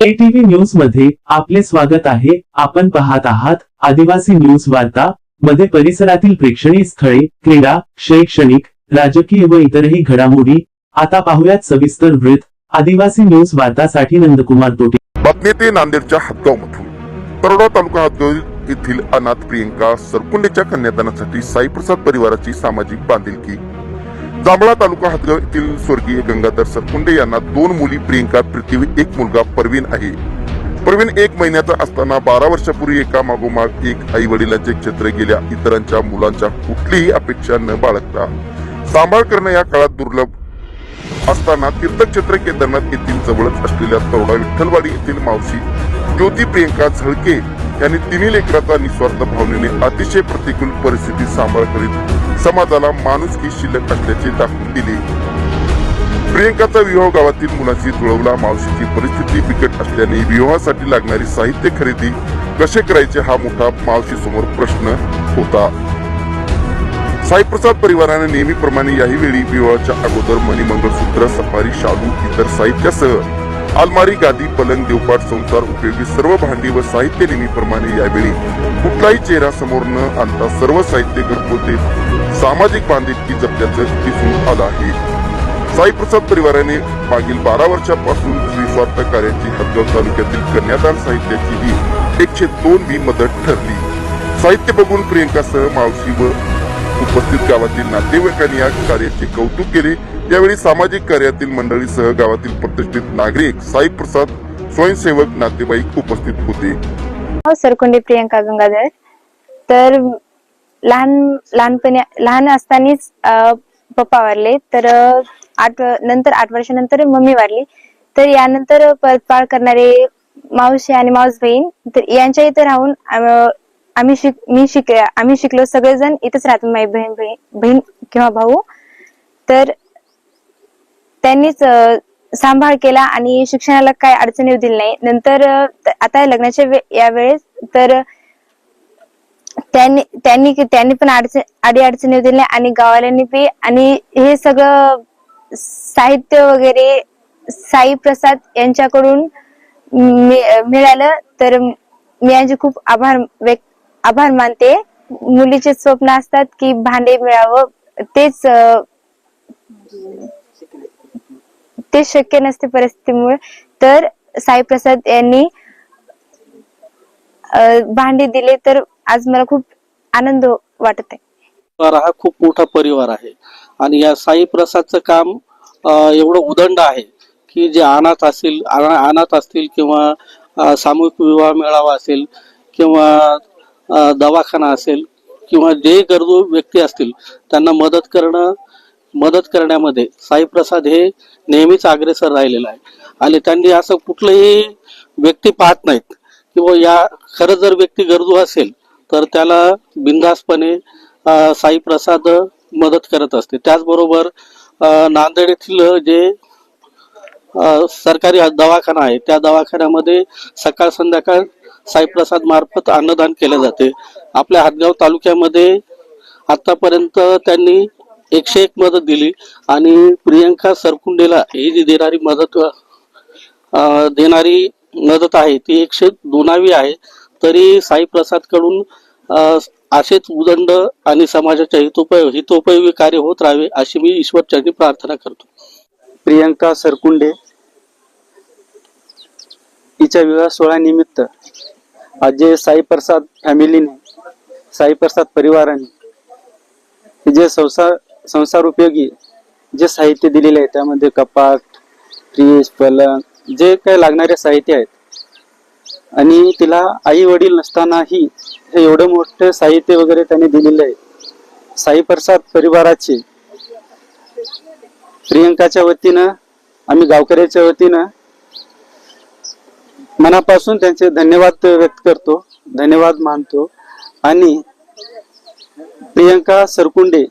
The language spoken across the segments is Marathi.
एटीव्ही न्यूजमध्ये आपले स्वागत आहे. आपण पाहत आहात आदिवासी न्यूज वार्ता मध्ये परिसरातील प्रेक्षणीय स्थळे क्रीडा शैक्षणिक राजकीय व इतरही घडामोडी. आता पाहुयात सविस्तर वृत्त. आदिवासी न्यूज वार्तासाठी नंदकुमार तोटे. बातमी ते नांदेडच्या हदगावमधून. तरोडा तालुका येथील अनाथ प्रियंका सरकुंडेच्या कन्यादानासाठी साईप्रसाद परिवाराची सामाजिक बांधिलकी जांभळा तालुका हदगाव येथील स्वर्गीय गंगाधर सरकुंडे यांना दोन मुली प्रियंका पृथ्वी एक मुलगा परवीन आहे. परवीन एक महिन्याचा असताना बारा वर्षापूर्वी एका मागोमाग एक आई वडिलांचे क्षेत्र गेल्या इतरांच्या मुलांच्या कुठलीही अपेक्षा न बाळगता सांभाळ करणं या काळात दुर्लभ असताना तीर्थक्षेत्र केदारनाथ येथील जवळच असलेल्या तवडा विठ्ठलवाडी येथील मावशी ज्योती प्रियंका झळके यांनी तिन्ही लेकराचा निस्वार्थ भावनेने अतिशय प्रतिकूल परिस्थिती सांभाळ करीत समाजाला माणुसकी शिल्लक असल्याचे दाखवून दिले. प्रियंकाचा विवाह गावातील मुलाशी जुळवला. मावशीची परिस्थिती बिकट असल्याने विवाहासाठी लागणारी साहित्य खरेदी कसे करायचे हा मोठा मावशी समोर प्रश्न होता. साईप्रसाद परिवाराने नेहमीप्रमाणे याही वेळी विवाहाच्या अगोदर मणिमंगळसूत्र सफारी शालू इतर साहित्यासह अलमारी गादी पलंग देवपाट संसार उपयोगी सर्व भांडी व साहित्य नेहमीप्रमाणे यावेळी कुठलाही चेहरा समोर न आणता सर्व साहित्य घरपोते सामाजिक बांधिलकी जपल्याचं दिसून आलं आहे. साईप्रसाद परिवाराने मागील बारा वर्षापासून निस्वार्थ कार्याची हदगाव तालुक्यातील कन्यादान साहित्याची ही एकशे दोन ही मदत ठरली. साहित्य बघून प्रियंकासह मावशी व उपस्थित गावातील नातेवाईकांनी या कार्याचे कौतुक केले. यावेळी सामाजिक कार्यातील मंडळीसह गावातील प्रतिष्ठित नागरिक साई प्रसाद स्वयंसेवक नातेवाईक उपस्थित होते. हो, सरकुंडे प्रियंका गंगाधर. तर लहान लहानपणी लहान असतानाच पप्पा वारले. तर आठ नंतर आठ वर्षानंतर मम्मी वारली. तर यानंतर पाळ करणारे मावशी आणि मावस बहीण तर यांच्या इथे राहून आम्ही शिक मी शिक आम्ही शिकलो. सगळेजण इथेच राहतो माझी बहीण बहीण बहीण किंवा भाऊ. तर त्यांनीच सांभाळ केला आणि शिक्षणाला काय अडचण येऊ दिली नाही. नंतर आता लग्नाच्या वे- यावेळेस तर त्यांनी त्यांनी त्यांनी पण अडचण अडी अडचणी येऊ दिली नाही आणि गावाल्यांनी बी आणि हे सगळं साहित्य वगैरे साई प्रसाद यांच्याकडून मिळालं. तर मी यांचे खूप आभार व्यक्त आभार मानते. मुलीचे स्वप्न असतात की भांडे मिळावं. तेच ते शक्य नसते परिस्थितीमुळे. तर साई प्रसाद यांनी भांडी दिले तर आज मला खूप आनंद वाटत आहे परिवार हा खूप मोठा परिवार आहे. आणि या साई प्रसादचं काम एवढं उदंड आहे की जे अनाथ असतील अनाथ असतील किंवा सामूहिक विवाह मेळावा असेल किंवा दवाखाना असेल किंवा जे गरजू व्यक्ती असतील त्यांना मदत करणं मदत करण्यामध्ये साईप्रसाद हे नेहमीच अग्रेसर राहिलेलं आहे आणि त्यांनी असं कुठलंही व्यक्ती पाहत नाहीत किंवा या खरं जर व्यक्ती गरजू असेल तर त्याला बिनधास्तपणे साईप्रसाद मदत करत असते. त्याचबरोबर नांदेड येथील जे सरकारी दवाखाना आहे त्या दवाखान्यामध्ये सकाळ संध्याकाळ साईप्रसाद मार्फत अन्नदान केले जाते. आपल्या हातगाव तालुक्यामध्ये आतापर्यंत त्यांनी एकशे एक मदत दिली आणि प्रियंका सरकुंडेला ही जी देणारी मदत देणारी मदत आहे ती एकशे दोनावी आहे. तरी साई प्रसादकडून असेच उदंड आणि समाजाच्या हितोपयोग हितोपयोगी कार्य होत राहावे अशी मी ईश्वरचरणी प्रार्थना करतो. प्रियंका सरकुंडे तिच्या विवाह सोहळ्यानिमित्त आज जे साईप्रसाद फॅमिलीने साईप्रसाद परिवाराने जे संसार संसार उपयोगी जे साहित्य दिलेले आहे त्यामध्ये कपाट फ्रीज पलंग जे काही लागणारे साहित्य आहेत. आणि तिला आई वडील नसतानाही हे एवढं मोठं साहित्य वगैरे त्यांनी दिलेलं आहे. साई प्रसाद परिवाराचे. प्रियंकाच्या वतीनं आम्ही गावकऱ्याच्या वतीनं मनापासून त्यांचे धन्यवाद व्यक्त करतो धन्यवाद मानतो. आणि प्रियंका सरकुंडे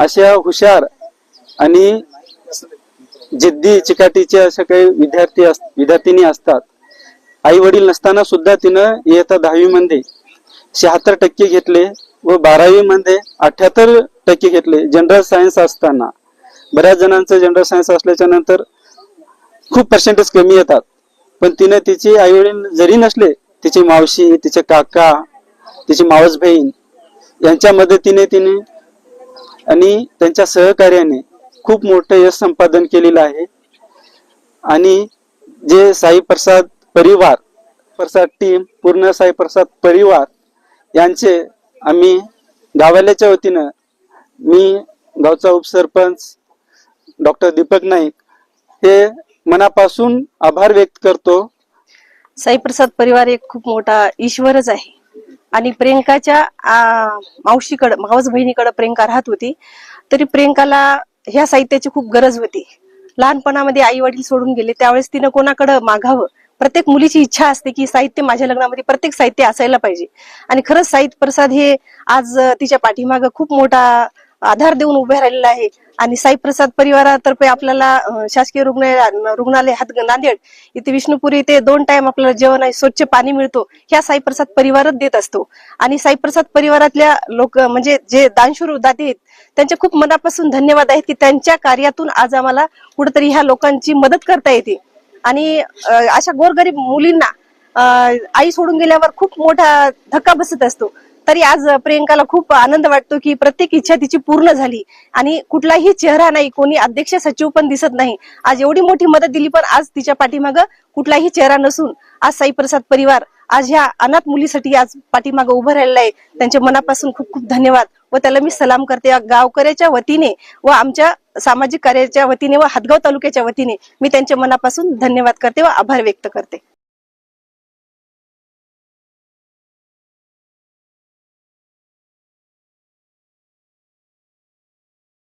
अशा हुशार आणि जिद्दी चिकाटीचे अशा काही विद्यार्थी अस विद्यार्थिनी असतात. आई वडील नसताना सुद्धा तिनं इयत्ता दहावी मध्ये शहात्तर टक्के घेतले व बारावी मध्ये अठ्याहत्तर टक्के घेतले. जनरल सायन्स असताना. बऱ्याच जणांचं जनरल सायन्स असल्याच्या नंतर खूप पर्सेंटेज कमी येतात. पण तिनं तिचे आई वडील जरी नसले तिची मावशी तिचे काका तिची मावस बहीण यांच्या मदतीने तिने आणि त्यांच्या सहकार्याने खूप मोठं यश संपादन केलेलं आहे. आणि जे साई प्रसाद परिवार प्रसाद टीम पूर्ण साई प्रसाद परिवार यांचे आम्ही गावाल्याच्या वतीनं मी गावचा उपसरपंच डॉक्टर दीपक नाईक हे मनापासून आभार व्यक्त करतो. साईप्रसाद परिवार एक खूप मोठा ईश्वरच आहे. आणि प्रियंकाच्या मावशीकडं मावस बहिणीकडे प्रियंका राहत होती. तरी प्रियंकाला ह्या साहित्याची खूप गरज होती. लहानपणामध्ये आई वडील सोडून गेले त्यावेळेस तिनं कोणाकडं मागावं? प्रत्येक मुलीची इच्छा असते की साहित्य माझ्या लग्नामध्ये प्रत्येक साहित्य असायला पाहिजे. आणि खरंच साहित्य प्रसाद हे आज तिच्या पाठीमागं खूप मोठा आधार देऊन उभे राहिलेला आहे. आणि साई प्रसाद परिवारातर्फे आपल्याला शासकीय रुग्णालय रुग्णालय हात नांदेड इथे विष्णुपुरी इथे दोन टाइम आपल्याला जेवण आहे स्वच्छ पाणी मिळतो. ह्या साई प्रसाद परिवारच देत असतो. आणि साई प्रसाद परिवारातल्या लोक म्हणजे जे दानशूर दाते आहेत त्यांचे खूप मनापासून धन्यवाद आहेत की त्यांच्या कार्यातून आज आम्हाला कुठेतरी ह्या लोकांची मदत करता येते. आणि अशा गोरगरीब मुलींना आई सोडून गेल्यावर खूप मोठा धक्का बसत असतो. तरी आज प्रियंकाला खूप आनंद वाटतो की प्रत्येक इच्छा तिची पूर्ण झाली. आणि कुठलाही चेहरा नाही कोणी अध्यक्ष सचिव पण दिसत नाही. आज एवढी मोठी मदत दिली पण आज तिच्या पाठीमागं कुठलाही चेहरा नसून आज साई प्रसाद परिवार आज ह्या अनाथ मुलीसाठी आज पाठीमागं उभं राहिलेलं आहे. त्यांच्या मनापासून खूप खूप धन्यवाद. व त्याला मी सलाम करते. गावकऱ्याच्या वतीने व आमच्या सामाजिक कार्याच्या वतीने व हातगाव तालुक्याच्या वतीने मी त्यांच्या मनापासून धन्यवाद करते व आभार व्यक्त करते.